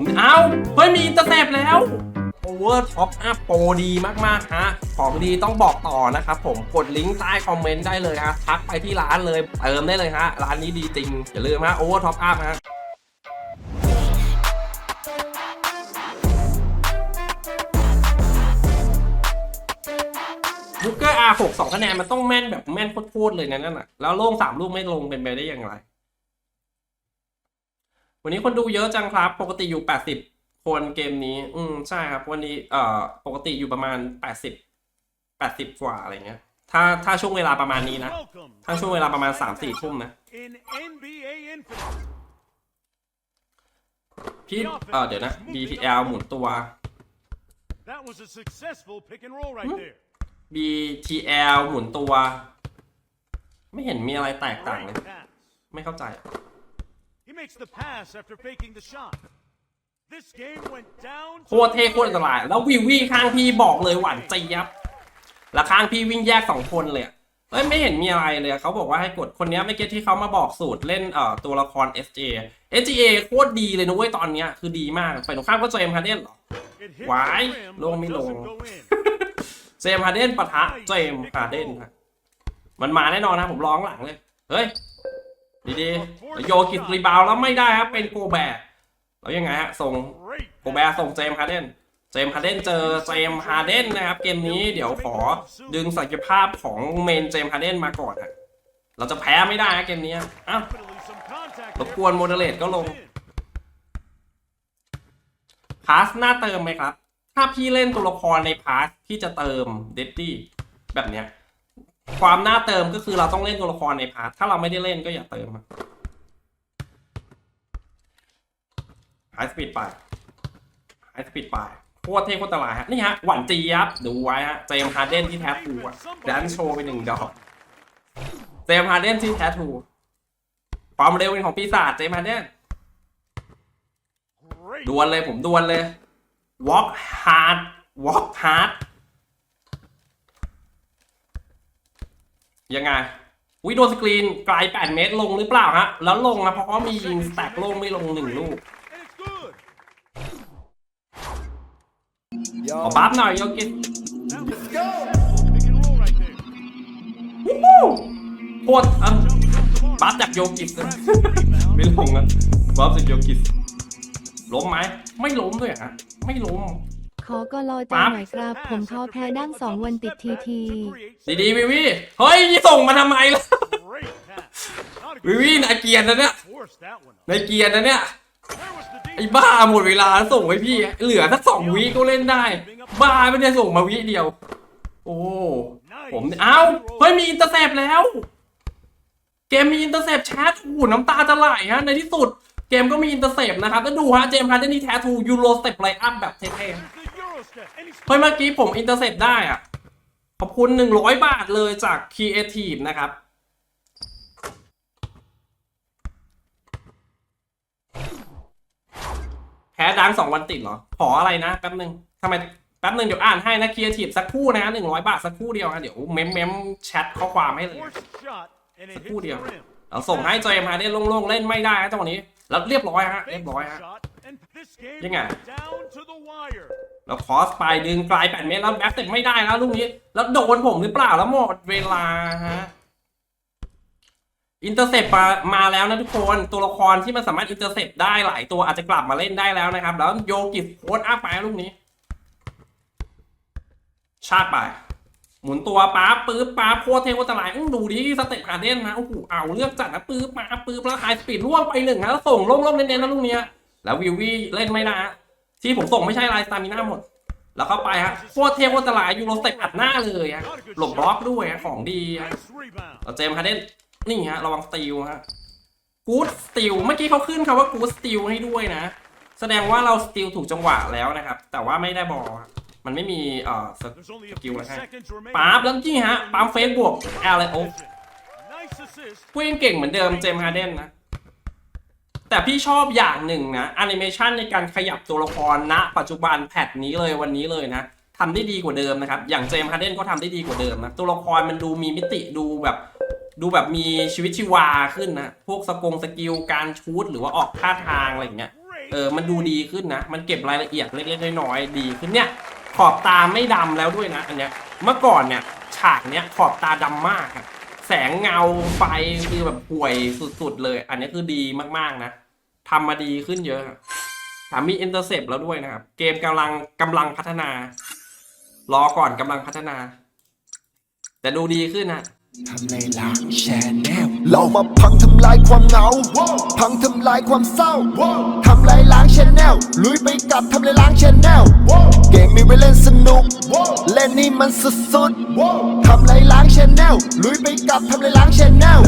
ผมเอ้าเฮ้ยมีอินเตอร์เซปแล้วโอเวอร์ท็อปอัพโปรดีมากๆฮะของดีต้องบอกต่อนะครับผมกดลิงก์ใต้คอมเมนต์ได้เลยฮะทักไปที่ร้านเลยเติมได้เลยฮะร้านนี้ดีจริง อย่าลืมฮะโอเวอร์ท็อปอัพฮะบุกเกอร์ R6 สองคะแนนมันต้องแม่นแบบแม่นโคตรๆเลยนะนั่นน่ะแล้วโล่งสามลูกไม่ลงเป็นไปได้อย่างไร วันนี้คนดูเยอะจังครับ ปกติอยู่ 80 คนเกมนี้ อืมใช่ครับ วันนี้เอ่อปกติอยู่ประมาณ 80 80 กว่าอะไรเงี้ย ถ้าถ้าช่วงเวลาประมาณนี้นะ ถ้าช่วงเวลาประมาณ 3-4 ทุ่มนะ In NBA Infinite. พี่เออเดี๋ยวนะ BTL หมุนตัว That was a successful pick and roll right there. BTL หมุนตัว ไม่เห็นมีอะไรแตกต่างเลย Great pass. ไม่เข้าใจ He makes the pass after faking the shot. This game went down โคตรเท่โคตรอันตราย แล้ววิววี่ข้างพี่บอกเลยหวานเจี๊ยบแล้วข้างพี่วิ่งแยกสองคนเลยอะเอ้ยไม่เห็นมีอะไรเลยเขาบอกว่าให้กดคนเนี้ยไม่เก็ตที่เขามาบอกสูตรเล่นเอ่อตัวละคร SJ SGA โคตรดีเลยนะเว้ยตอนเนี้ยคือดีมากไปตรงข้ามก็เจมส์ฮาร์เดนเหรอ It hit Why? the rim, Long but me long. doesn't go in. เจมส์ฮาร์เดนปะทะเจมส์ฮาร์เดนครับมันมาแน่นอนนะผมร้องหลังเลย เฮ้ย ดีๆโยกิสรีบาวแล้วไม่ได้ครับเป็นโกแบร์แล้วยังไงฮะส่งโกแบร์ส่งเจมฮาร์เดนเจมฮาร์เดนเจอเจมฮาร์เดนนะครับเกมนี้เดี๋ยวขอดึงศักยภาพของเมนเจมฮาร์เดนมาก่อนฮะเราจะแพ้ไม่ได้เกมนี้อ้าวรบกวนโมเดเลตก็ลงพาสหน้าเติมไหมครับ ถ้าพี่เล่นตัวละครในพาสพี่จะเติมเดดดี้แบบเนี้ย ความน้าเติมก็คือเราต้องเล่นตัวละครในพาสถ้าเราไม่ได้เล่นก็อย่าเติมไฮสปีดไปไฮสปีดไปโคตรเท่โคตรตลายฮะนี่ฮะ หวานจี๊ยบดูไว้ฮะเจมฮาร์เดนที่แท้ทูอะแดนโชว์ไปหนึ่งดอกเจมฮาร์เดนที่แท้ทูความเร็วเป็นของปีศาจเจมฮาร์เดนดวลเลยผมดวลเลย walk hard walk hard ยังไงวิโดนสกรีนไกล8 เมตรลงหรือเปล่าฮะ แล้วลงนะเพราะว่ามียิงสแต็กลงไม่ลงหนึ่งลูกขอบัฟหน่อยโยกิ That was a successful pick and roll right there. โคตรอะบัฟจากโยกิเลยไม่ลงอะบัฟจากโยกิสล้มไหมไม่ล้มด้วยฮะไม่ล้ม ขอกลอใจหน่อยครับ ผมท้อแพ้ดั้งสองวันติดทีที ดีๆวิวีเฮ้ยส่งมาทำไมล่ะ วิวีนาเกียรนะเนี่ย force that one up. ในเกียร์นะเนี่ย ไอ้บ้าหมดเวลาส่งไว้พี่ เหลือสักสองวิก็เล่นได้ บ้าไม่ได้ส่งมาวิเดียว โอ้ ผมเอ้าเฮ้ยมีอินเตอร์เซปแล้ว เกมมีอินเตอร์เซปแชทโอ้โหน้ำตาจะไหลฮะในที่สุดเกมก็มีอินเตอร์เซปนะครับแล้วดูฮะ เจมส์ฮาร์เดนนี่แท้ทูยูโรสเต็ปไลอัพแบบเท่ๆ เฮ้ยเมื่อกี้ผมอินเตอร์เซปได้อะ ขอบคุณหนึ่งร้อยบาทเลยจาก Creative นะครับแพ้ดังสองวันติดเหรอ ขออะไรนะแป๊บหนึ่งทำไมแป๊บหนึ่งเดี๋ยวอ่านให้นะครีเอทีฟสักคู่นะหนึ่งร้อยบาทสักคู่เดียวนะเดี๋ยวเมมเมมแชทข้อความให้เลย forced shot. And it hits Cool the deal. rim. เราส่งให้เจมส์ฮาร์เดนโล่งๆเล่นไม่ได้นะจังหวะนี้แล้วเรียบร้อยฮะเรียบร้อยฮะยังไง แล้วคอสไปดึงกลแปดเมตรแล้วแบ็คเต็ไม่ได้แล้วลูกนี้ แล้วโดนผมหรือเปล่าแล้วหมดเวลาฮะอินเตอร์เซปมามาแล้วนะทุกคนตัวละครที่มันสามารถอินเตอร์เซปได้หลายตัวอาจจะกลับมาเล่นได้แล้วนะครับ แล้วโยกิสโค้ดอัพไปลูกนี้ ชาร์จไป หมุนตัวป๊าปื๊บป๊าโคตรเทโคตลายอื้อดูดิสเต็ปฮารเดนนะโอ้โหเอาเลือกจัดนะปื๊บมาปื๊บแล้วไฮสปีดล่วงไปหนึ่งนะแล้วส่งล่งๆเน้นๆนะลูกเนี้ยแล้ววิววี่เล่นไม่ได้ฮะ ที่ผมส่งไม่ใช่ลายสตามิน่าหมด แล้วเข้าไปฮะโคตรเทโคตรตลายยูโรสเต็ปอัดหน้าเลยฮะหลบบล็อกด้วยฮะของดีฮะ Nice rebound. แล้วเจมส์ฮาร์เดนนี่ฮะระวังสตีลฮะกู๊ดสตีลเมื่อกี้เขาขึ้นคำว่ากู๊ดสตีลให้ด้วยนะ แสดงว่าเราสตีลถูกจังหวะแล้วนะครับ แต่ว่าไม่ได้บอลฮะมันไม่มีเอ่อส There's only a Skill few right hand. seconds remaining. ป๊าบแล้วจริงฮะปั๊มเฟซบวกแอลเลยโอ Nice assist. ผู้ยังเก่งเหมือนเดิมเจมส์ฮาร์เดนนะ แต่พี่ชอบอย่างหนึ่งนะแอนิเมชันในการขยับตัวละครณปัจจุบันแพทนี้เลยวันนี้เลยนะทำได้ดีกว่าเดิมนะครับ อย่างเจมส์ฮาร์เดนก็ทำได้ดีกว่าเดิมนะตัวละครมันดูมีมิติดูแบบ ดูแบบมีชีวิตชีวาขึ้นนะพวกสกงสกิลการชูดหรือว่าออกท่าทางอะไรอย่างเงี้ยเออมันดูดีขึ้นนะ มันเก็บรายละเอียดเล็กๆน้อยๆดีขึ้นเนี่ยขอบตาไม่ดำแล้วด้วยนะ อันเนี้ยเมื่อก่อนเนี่ยฉากเนี้ยขอบตาดำมากอะ แสงเงาไฟคือแบบห่วยสุดๆเลย อันนี้คือดีมากๆนะทำมาดีขึ้นเยอะถามมีอินเตอร์เซปแล้วด้วยนะครับ เกมกำลังกำลังพัฒนา รอก่อนกำลังพัฒนา แต่ดูดีขึ้นนะทำในหลังแชนแนลเรามาพังทำลายความเหงา พังทำลายความเศร้าทำลายล ชแนลลุยไปกับทำลายล้างชแนลเกมมีไว้เล่นสนุก เล่นนี่มันสุดๆทำลายล้างชแนลลุยไปกับทำลายล้างชแนล